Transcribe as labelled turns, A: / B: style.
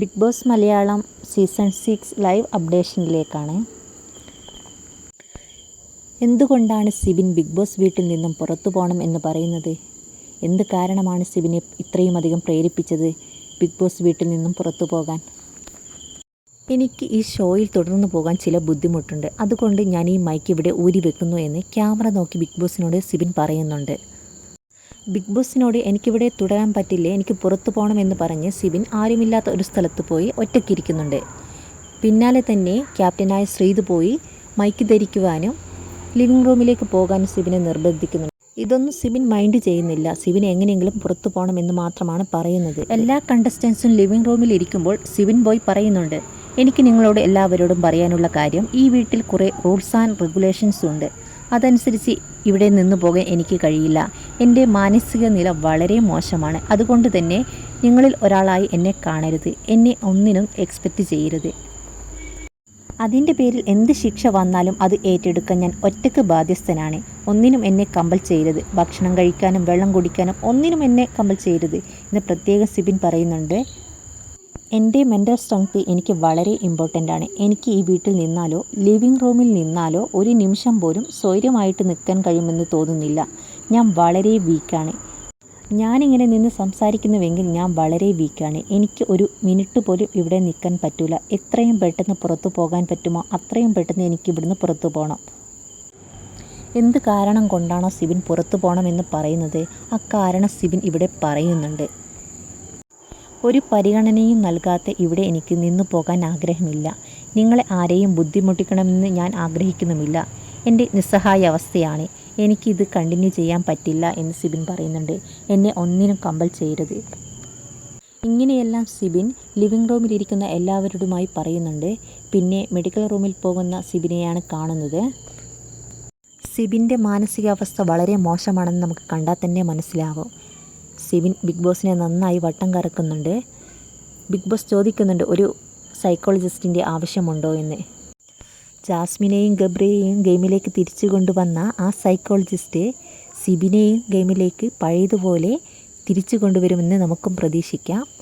A: Big Boss Malayalam season six live അപ്ഡേഷനിലേക്കാണ്. എന്തുകൊണ്ടാണ് Sibin big boss വീട്ടിൽ നിന്നും പുറത്തു പോകണം എന്ന് പറയുന്നത്? എന്ത് കാരണമാണ് സിബിനെ ഇത്രയും അധികം പ്രേരിപ്പിച്ചത് ബിഗ് ബോസ് വീട്ടിൽ നിന്നും പുറത്തു പോകാൻ? എനിക്ക് ഈ ഷോയിൽ തുടർന്നു പോകാൻ ചില ബുദ്ധിമുട്ടുണ്ട്. അതുകൊണ്ട് ഞാൻ ഈ മൈക്ക് ഇവിടെ ഊരി വെക്കുന്നു എന്ന് ക്യാമറ നോക്കി ബിഗ് ബോസിനോട് സിബിൻ പറയുന്നുണ്ട്. ബിഗ് ബോസിനോട് എനിക്കിവിടെ തുടരാൻ പറ്റില്ല? എനിക്ക് പുറത്തു പോകണമെന്ന് പറഞ്ഞ് സിബിൻ ആരുമില്ലാത്ത ഒരു സ്ഥലത്ത് പോയി ഒറ്റയ്ക്കിരിക്കുന്നുണ്ട് പിന്നാലെ തന്നെ ക്യാപ്റ്റനായ ശ്രീത് പോയി മൈക്ക് ധരിക്കുവാനും ലിവിംഗ് റൂമിലേക്ക് പോകാനും സിബിനെ നിർബന്ധിക്കുന്നുണ്ട്. ഇതൊന്നും സിബിൻ മൈൻഡ് ചെയ്യുന്നില്ല. സിബിൻ എങ്ങനെയെങ്കിലും പുറത്തു പോകണം എന്ന് മാത്രമാണ് പറയുന്നത്. എല്ലാ കണ്ടസ്റ്റൻസും ലിവിംഗ് റൂമിൽ ഇരിക്കുമ്പോൾ സിബിൻ ബോയ് പറയുന്നുണ്ട്. എനിക്ക് നിങ്ങളോട് എല്ലാവരോടും പറയാനുള്ള കാര്യം ഈ വീട്ടിൽ കുറേ റൂൾസ് ആൻഡ് റെഗുലേഷൻസ് ഉണ്ട്. അതനുസരിച്ച് ഇവിടെ നിന്ന് പോകാൻ എനിക്ക് കഴിയില്ല. എന്റെ മാനസിക നില വളരെ മോശമാണ്. അതുകൊണ്ട് തന്നെ നിങ്ങളിൽ ഒരാളായി എന്നെ കാണരുത്. എന്നെ ഒന്നിനും എക്സ്പെക്റ്റ് ചെയ്യരുത്. അതിന്റെ പേരിൽ എന്ത് ശിക്ഷ വന്നാലും അത് ഏറ്റെടുക്കാൻ ഞാൻ ഒറ്റയ്ക്ക് ബാധ്യസ്ഥനാണ്. ഒന്നിനും എന്നെ കമ്പൽ ചെയ്യരുത്. ഭക്ഷണം കഴിക്കാനും വെള്ളം കുടിക്കാനും ഒന്നിനും എന്നെ കമ്പൽ ചെയ്യരുത് എന്ന് പ്രത്യേകം സിബിൻ പറയുന്നുണ്ട്. എന്റെ മെന്റൽ സ്ട്രെങ്ത് എനിക്ക് വളരെ ഇമ്പോർട്ടന്റ് ആണ്. എനിക്ക് ഈ വീട്ടിൽ നിന്നാലോ ലിവിംഗ് റൂമിൽ നിന്നാലോ ഒരു നിമിഷം പോലും സ്വൈര്യമായിട്ട് നിൽക്കാൻ കഴിയുമെന്ന് തോന്നുന്നില്ല. ഞാൻ വളരെ വീക്കാണ്. ഞാനിങ്ങനെ നിന്ന് സംസാരിക്കുന്നുവെങ്കിൽ ഞാൻ വളരെ വീക്കാണ്. എനിക്ക് ഒരു മിനിറ്റ് പോലും ഇവിടെ നിൽക്കാൻ പറ്റില്ല എത്രയും പെട്ടെന്ന് പുറത്തു പോകാൻ പറ്റുമോ? അത്രയും പെട്ടെന്ന് എനിക്ക് ഇവിടുന്ന് പുറത്തു പോകണം എന്ത് കാരണം കൊണ്ടാണോ സിബിൻ പുറത്തു പോകണമെന്ന് പറയുന്നത്? ആ കാരണം സിബിൻ ഇവിടെ പറയുന്നുണ്ട്. ഒരു പരിഗണനയും നൽകാത്ത ഇവിടെ എനിക്ക് നിന്നു പോകാൻ ആഗ്രഹമില്ല. നിങ്ങളെ ആരെയും ബുദ്ധിമുട്ടിക്കണമെന്ന് ഞാൻ ആഗ്രഹിക്കുന്നുമില്ല. എന്റെ നിസ്സഹായ അവസ്ഥയാണ്. എനിക്കിത് കണ്ടിന്യൂ ചെയ്യാൻ പറ്റില്ല എന്ന് സിബിൻ പറയുന്നുണ്ട്. എന്നെ ഒന്നിനും കമ്പൽ ചെയ്യരുത്. ഇങ്ങനെയെല്ലാം സിബിൻ ലിവിംഗ് റൂമിലിരിക്കുന്ന എല്ലാവരോടുമായി പറയുന്നുണ്ട്. പിന്നെ മെഡിക്കൽ റൂമിൽ പോകുന്ന സിബിനെയാണ് കാണുന്നത്. സിബിന്റെ മാനസികാവസ്ഥ വളരെ മോശമാണെന്ന് നമുക്ക് കണ്ടാൽ തന്നെ മനസ്സിലാവും സിബിൻ ബിഗ് ബോസിനെ നന്നായി വട്ടം കറക്കുന്നുണ്ട്. ബിഗ് ബോസ് ചോദിക്കുന്നുണ്ട് ഒരു സൈക്കോളജിസ്റ്റിന്റെ ആവശ്യമുണ്ടോ എന്ന്. ജാസ്മിനെയും ഗബ്രിയെയും ഗെയിമിലേക്ക് തിരിച്ചു കൊണ്ടുവന്ന ആ സൈക്കോളജിസ്റ്റ് സിബിനെയും ഗെയിമിലേക്ക് പഴയതുപോലെ തിരിച്ചു കൊണ്ടുവരുമെന്ന് നമുക്കും പ്രതീക്ഷിക്കാം.